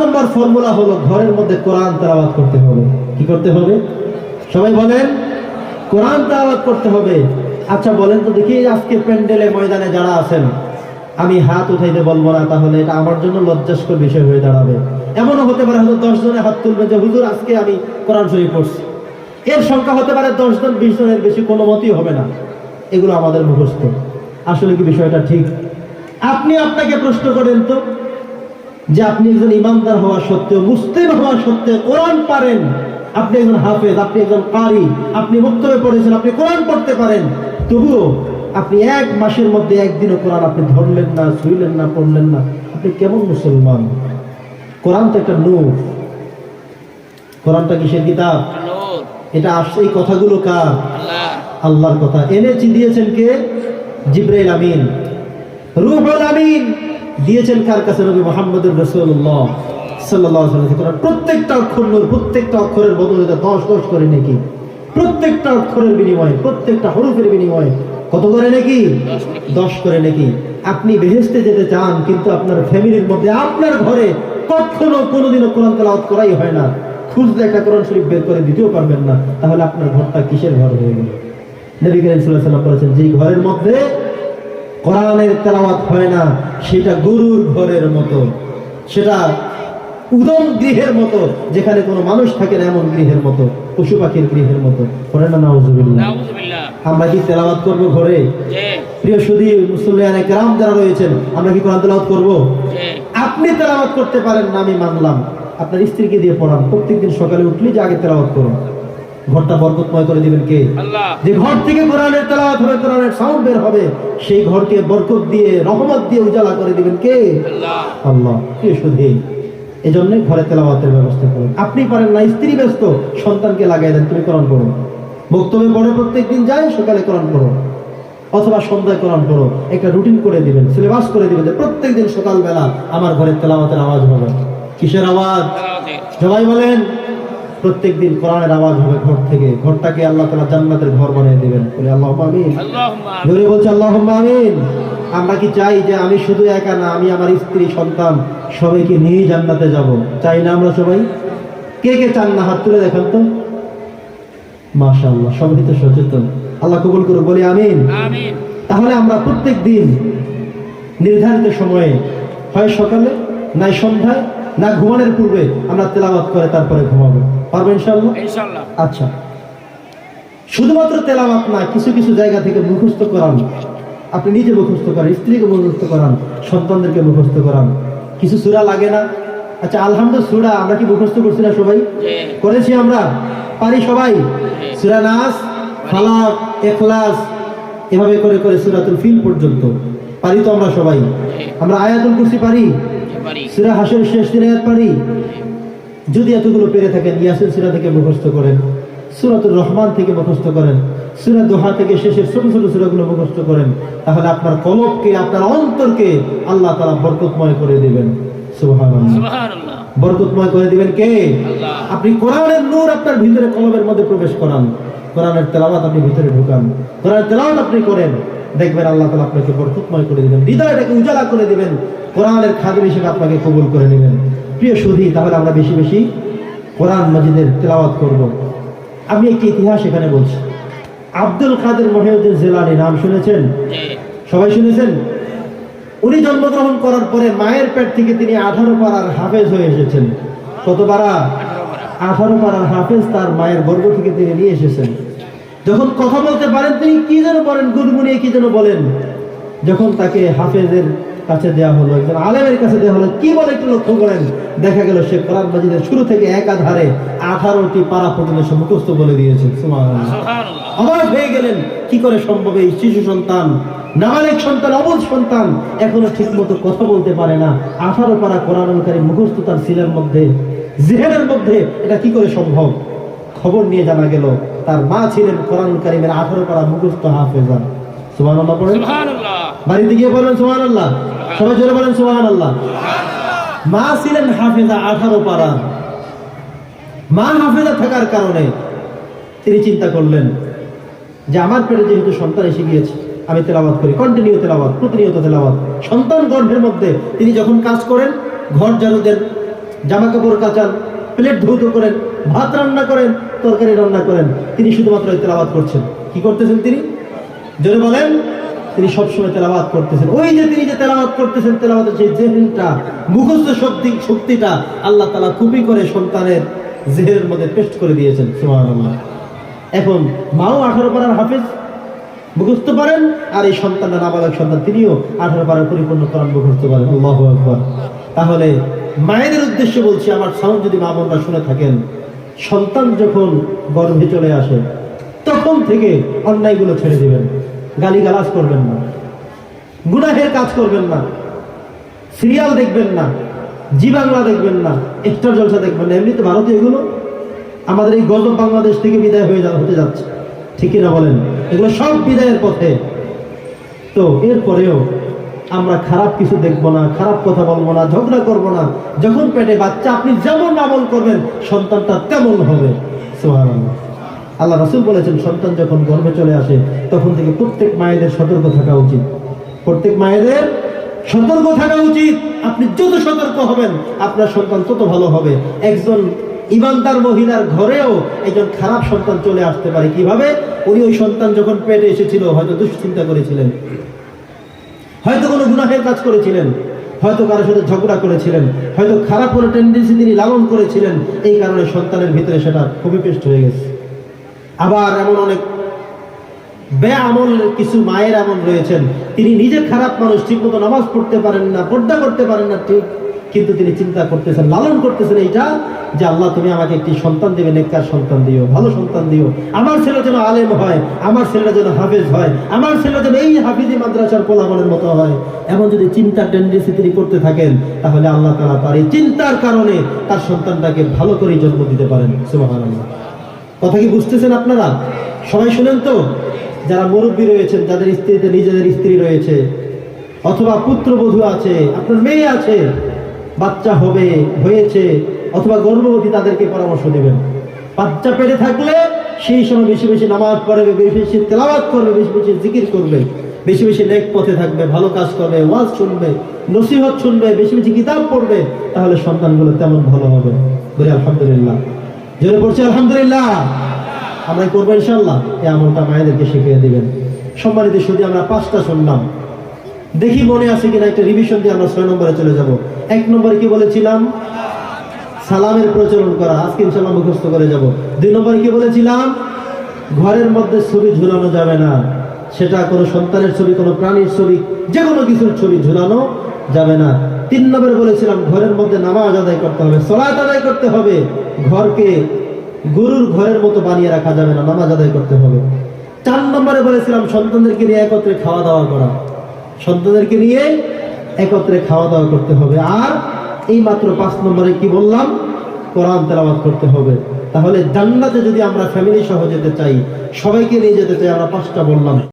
নম্বর formula হলো ঘরের মধ্যে কোরআন তেলাওয়াত করতে হবে। কি করতে হবে? সবাই বলেন, কোরআন তেলাওয়াত করতে হবে। আচ্ছা বলেন তো দেখি আজকে প্যান্ডেলে ময়দানে যারা আছেন, আমি হাত উঠাইতে বলব না, তাহলে এটা আমার জন্য লজ্জাস্কর বিষয় হয়ে দাঁড়াবে। এমনও হতে পারে হয়তো দশ জনে হাত তুলবে যে, হুজুর, আজকে আমি কোরআন শরীফ পড়ছি। এর সংখ্যা হতে পারে দশ জন, বিশ জনের বেশি, কোনো মতই হবে না। এগুলো আমাদের মুখস্থ। আসলে কি বিষয়টা ঠিক? আপনি আপনাকে প্রশ্ন করেন তো যে আপনি একজন ইমানদার হওয়া সত্ত্বেও, মুসলিম হওয়া সত্ত্বেও কোরআন পারেন। আপনি একজন হাফেজ, আপনি একজন কারি, আপনি মুক্তবে পড়েছেন, আপনি কোরআন পড়তে পারেন। তবুও আপনি এক মাসের মধ্যে একদিনও কোরআন আপনি ধরলেন না শুইলেন না, পড়লেন না। আপনি কেমন মুসলমান? কোরআন তো একটা নূর। কোরআনটা কিসের কিতাব? এটা আসছে এই কথাগুলো কার? আল্লাহর কথা। এনেছি, দিয়েছেন কে? জিব্রাইল আমিন। রুহুল আমিন। দিয়েছেন কার কাছে নবী? মোহাম্মদুর সাল্লাল্লাহু প্রত্যেকটা অক্ষর প্রত্যেকটা অক্ষরের বদলে 10 10 করে নাকি। প্রত্যেকটা অক্ষরের বিনিময়ে, প্রত্যেকটা কত করে নাকি? দশ করে নাকি। আপনি বেহেশতে যেতে চান, কিন্তু আপনার ফ্যামিলির মধ্যে, আপনার ঘরে কখনো কোনোদিনও কোরআন তেলাওয়াত করাই হয় না। খুঁজলে একটা কোরআন শরীফ বের করে দিতেও পারবেন না। তাহলে আপনার ঘরটা কিসের ঘর হয়ে গেল? নবী করিম বলেছেন, যেই ঘরের মধ্যে কোরআনের তেলাওয়াত হয় না সেটা গরুর ঘরের মতো সেটা উদম গৃহের মতো যেখানে কোনো মানুষ থাকে না এমন গৃহের মতো পশু পাখির গৃহের মতো। করে না নাউজুবিল্লাহ। আমরা কি তেলাওয়াত করব ঘরে? প্রিয় সুদী মুসলিয়ানে কেরাম যারা রয়েছেন আমরা কি কোরআন তেলাওয়াত করব? আপনি তেলাওয়াত করতে পারেন না আমি মানলাম। আপনার স্ত্রীকে দিয়ে পড়ান প্রত্যেকদিন সকালে উঠলেই যে আগে তেলাওয়াত করুন। ঘরটা বরকতময় করে দিবেন কে? যে ঘর থেকে কোরআনের তেলাওয়াত হবে কোরআনের সাউন্ড বের হবে সেই ঘরকে বরকত দিয়ে রহমত দিয়ে উজালা করে দিবেন কে? আল্লাহ। আল্লাহ। প্রিয় সুধী এই? জন্য ঘরে তেলাওয়াতের ব্যবস্থা করুন। আপনি পারেন না স্ত্রী ব্যস্ত সন্তানকে লাগাই দেন তুমি কোরআন পড়ো। বক্তব্যে পড়ে প্রত্যেকদিন যায় সকালে কোরআন পড়ো। অথবা সন্ধ্যায় কোরআন পড়ো। একটা রুটিন করে দিবেন সিলেবাস করে দিবেন যে প্রত্যেকদিন সকালবেলা আমার ঘরে তেলাওয়াতের আওয়াজ হবে। কিসের আওয়াজ? সবাই বলেন প্রত্যেকদিন কোরআনের আওয়াজ হবে ঘর থেকে। ঘরটাকে আল্লাহ তালা জান্নাতের ঘর বানিয়ে দেবেন। বলে আল্লাহ আমিন। জোরে বলছে আল্লাহ আমিন। আমরা কি চাই যে আমি শুধু একা না আমি আমার স্ত্রী সন্তান সবাইকে নিয়ে জান্নাতে যাব? চাই না আমরা সবাই? কে কে চান না? হাত তুলে দেখেন তো। মাশাআল্লাহ সবাই তো সচেতন। আল্লাহ কবুল করে বলি আমিন। আমিন। তাহলে আমরা প্রত্যেক দিন নির্ধারিত সময়ে হয় সকালে নাই সন্ধ্যায় না ঘুমানোর পূর্বে আমরা তেলাওয়াত করে তারপরে ঘুমাবো। পারব ইনশাআল্লাহ? আচ্ছা। শুধুমাত্র তেলাওয়াত না কিছু কিছু জায়গা থেকে মুখস্থ করান। আপনি নিজে মুখস্থ করান স্ত্রীকে মুখস্থ করান সন্তানদেরকে মুখস্থ করান। কিছু সুরা লাগে না? আচ্ছা আলহামদুল সুরা আমরা কি মুখস্থ করছি না সবাই? করেছি আমরা? পারি সবাই? সুরা নাস ফালাক এখলাস এভাবে করে করে সুরাতুল ফিল পর্যন্ত। পারি তো আমরা সবাই? আমরা আয়াতুল কুরসি পারি? জি পারি। সুরা হাসের শেষ দিন আয়াত পারি? যদি এতগুলো পেরে থাকেন ইয়াসিন সুরা থেকে মুখস্থ করেন সুরাতুর রহমান থেকে মুখস্থ করেন সুরা দোহা থেকে শেষের ছোট ছোট সুরাগুলো মুখস্থ করেন তাহলে আপনার কলবকে আপনার অন্তরকে আল্লাহ তারা বরকতময় করে দেবেন। বরকতময় করে দিবেন কে? আপনি কোরআনের নূর আপনার ভিতরে কলবের মধ্যে প্রবেশ করান। কোরআনের তেলাওয়াত আপনি ভিতরে ঢুকান। কোরআনের তেলাওয়াত আপনি করেন। দেখবেন আল্লাহ তালা আপনাকে বরকতময় করে দিবেন। হৃদয়টাকে উজালা করে দিবেন। কোরআনের খাদ্য হিসেবে আপনাকে কবুল করে নেবেন। প্রিয় সুধী তাহলে আমরা বেশি বেশি কোরআন মজিদের তেলাওয়াত করব। আমি একটি ইতিহাস এখানে বলছি। আব্দুল কাদের মহিউদ্দিন জেলানি নাম শুনেছেন? সবাই শুনেছেন? উনি জন্মগ্রহণ করার পরে মায়ের পেট থেকে তিনি আঠারো পাড়ার হাফেজ হয়ে এসেছেন। কত পাড়া। আঠারো পাড়ার হাফেজ তার মায়ের গর্ভ থেকে তিনি নিয়ে এসেছেন। যখন কথা বলতে পারেন তিনি কি যেন বলেন গুনগুনিয়ে কি যেন বলেন। যখন তাকে হাফেজের কাছে দেওয়া হলো। একজন আলেমের কাছে দেওয়া হলো। কি বলে একটু লক্ষ্য করেন? দেখা গেল সে কোরআন মাজিদের শুরু থেকে একাধারে আঠারোটি পাড়া পর্যন্ত সে মুখস্থ বলে দিয়েছে। অবাক হয়ে গেলেন কি করে সম্ভব এই শিশু সন্তান? নাবালিক সন্তান অবুধ সন্তান এখনও ঠিক মতো কথা বলতে পারে না। আঠারো পারা কোরআনকারী মুখস্থ তার সিলের মধ্যে জেহেনের মধ্যে। এটা কি করে সম্ভব? খবর নিয়ে জানা গেল তার মা ছিলেন কোরআন কারিমের আঠারো পারা মুখস্থ হাফেজা। সুমান বাড়িতে গিয়ে বলবেন সুমান আল্লাহ সবাই জোরে বলেন সুমান আল্লাহ মা ছিলেন হাফেজা আঠারো পারা। মা হাফেজা থাকার কারণে তিনি চিন্তা করলেন যে আমার পেটে যেহেতু সন্তান এসে গিয়েছে, আমি তেলাবাদ করি কন্টিনিউ তেলাবাদ প্রতিনিয়ত তেলাবাদ সন্তান গর্ভের মধ্যে তিনি যখন কাজ করেন, ঘর ঝাড়ু দেন জামা কাপড় কাচান প্লেট ধৌত করেন, ভাত রান্না করেন, তরকারি রান্না করেন, তিনি শুধুমাত্র তেলাওয়াত করছেন। কি করতেছেন তিনি? জোরে বলেন তিনি সবসময় তেলাওয়াত করতেছেন। ওই যে তিনি যে তেলাওয়াত করতেছেন, তেলাওয়াতের সেই জেহেনটা মুখস্থ শক্তি শক্তিটা আল্লাহ তালা কুপি করে সন্তানের জেহের মধ্যে পেস্ট করে দিয়েছেন এখন মাও আঠারো পাড়ার হাফেজ, মুখস্থ পারেন, আর এই সন্তানটা নাবালক সন্তান, তিনিও আঠারো পাড়ার পরিপূর্ণ কোরআন মুখস্থ পারেন আল্লাহ আকবর। তাহলে মায়েদের উদ্দেশ্যে বলছি, আমার সাউন্ড যদি মা বোনরা শুনে থাকেন, সন্তান যখন গর্ভে চলে আসে, তখন থেকে অন্যায়গুলো ছেড়ে দিবেন। গালিগালাজ করবেন না। গুনাহের কাজ করবেন না। সিরিয়াল দেখবেন না। জি বাংলা দেখবেন না। এক্সট্রা জলসা দেখবেন না। এমনিতে ভারতীয় এগুলো আমাদের এই গজব বাংলাদেশ থেকে বিদায় হয়ে যা হতে যাচ্ছে। ঠিকই না বলেন? এগুলো সব বিদায়ের পথে। তো এরপরেও আমরা খারাপ কিছু দেখব না, খারাপ কথা বলব না, ঝগড়া করব না। যখন পেটে বাচ্চা আপনি যেমন আমল করবেন, সন্তানটা তেমন হবে। সুবহানাল্লাহ। আল্লাহ রসুল বলেছেন, সন্তান যখন গর্ভে চলে আসে, তখন থেকে প্রত্যেক মায়েদের সতর্ক থাকা উচিত। প্রত্যেক মায়েদের সতর্ক থাকা উচিত। আপনি যত সতর্ক হবেন, আপনার সন্তান তত ভালো হবে। একজন ইমানদার মহিলার ঘরেও একজন খারাপ সন্তান চলে আসতে পারে। কীভাবে? উনি ওই সন্তান যখন পেটে এসেছিল, হয়তো দুশ্চিন্তা করেছিলেন। হয়তো কোনো গুনাহের কাজ করেছিলেন। হয়তো কারোর সাথে ঝগড়া করেছিলেন। হয়তো খারাপ কোনো টেন্ডেন্সি তিনি লালন করেছিলেন। এই কারণে সন্তানের ভিতরে সেটা কপিপেস্ট হয়ে গেছে। আবার এমন অনেক বেআমল কিছু মায়ের এমন রয়েছেন। তিনি নিজে খারাপ মানুষ, ঠিকমতো নামাজ পড়তে পারেন না, পর্দা করতে পারেন না, ঠিক, কিন্তু তিনি চিন্তা করতেছেন, লালন করতেছেন এইটা যে আল্লাহ তুমি আমাকে একটি সন্তান দিবে, নেককার সন্তান দিও, ভালো সন্তান দিও। আমার ছেলে যেন আলেম হয়, আমার ছেলেটা যেন হাফেজ হয়, আমার ছেলে যেন এই হাফিজি মাদ্রাসার পোলামনের মতো হয়, এমন যদি চিন্তার টেন্ডেন্সি তিনি করতে থাকেন, তাহলে আল্লাহ তালা তার এই চিন্তার কারণে তার সন্তানটাকে ভালো করে জন্ম দিতে পারেন। সুবহানাল্লাহ। কথা কি বুঝতেছেন আপনারা? সবাই শুনেন তো? যারা মুরব্বী রয়েছেন, যাদের স্ত্রীতে নিজেদের স্ত্রী রয়েছে, অথবা পুত্রবধূ আছে, আপনার মেয়ে আছে, বাচ্চা হবে, হয়েছে, অথবা গর্ভবতী, তাদেরকে পরামর্শ দেবেন। বাচ্চা পেটে থাকলে সেই সময় বেশি বেশি নামাজ পড়বে, বেশি বেশি তেলাওয়াত করবে, বেশি বেশি জিকির করবে, বেশি বেশি নেক পথে থাকবে, ভালো কাজ করবে, ওয়াজ শুনবে, নসিহত শুনবে, বেশি বেশি কিতাব পড়বে, তাহলে সন্তানগুলো তেমন ভালো হবে। বলে আলহামদুলিল্লাহ। জোরে পড়ছি আলহামদুলিল্লাহ। আমরা করব ইনশাল্লাহ এই আমলটা মায়েদেরকে শিখিয়ে দিবেন। সম্মানিত শুধু আমরা পাঁচটা শুনলাম। দেখি মনে আছে কিনা একটা রিভিশন দিয়ে আমরা ছয় নম্বরে চলে যাব। এক নম্বরে কি বলেছিলাম? সালামের প্রচলন করা। আজকে ইনশাল্লাহ মুখস্থ করে যাব। দুই নম্বরে কি বলেছিলাম? ঘরের মধ্যে ছবি ঝুলানো যাবে না। সেটা কোনো সন্তানের ছবি, কোনো প্রাণীর ছবি যে কোনো কিছুর ছবি ঝুলানো যাবে না। তিন নম্বরে বলেছিলাম, ঘরের মধ্যে নামাজ আদায় করতে হবে সলাত আদায় করতে হবে। ঘরকে গরুর ঘরের মতো বানিয়ে রাখা যাবে না, নামাজ আদায় করতে হবে। চার নম্বরে বলেছিলাম, সন্তানদেরকে নিয়ে একত্রে খাওয়া দাওয়া করা। সন্তানদেরকে নিয়ে একত্রে খাওয়া দাওয়া করতে হবে। আর এই মাত্র পাঁচ নম্বরে কি বললাম? কোরআন তেলাওয়াত করতে হবে। তাহলে জান্নাতে যদি আমরা ফ্যামিলি সহ যেতে চাই, সবাইকে নিয়ে যেতে চাই, আমরা পাঁচটা বললাম।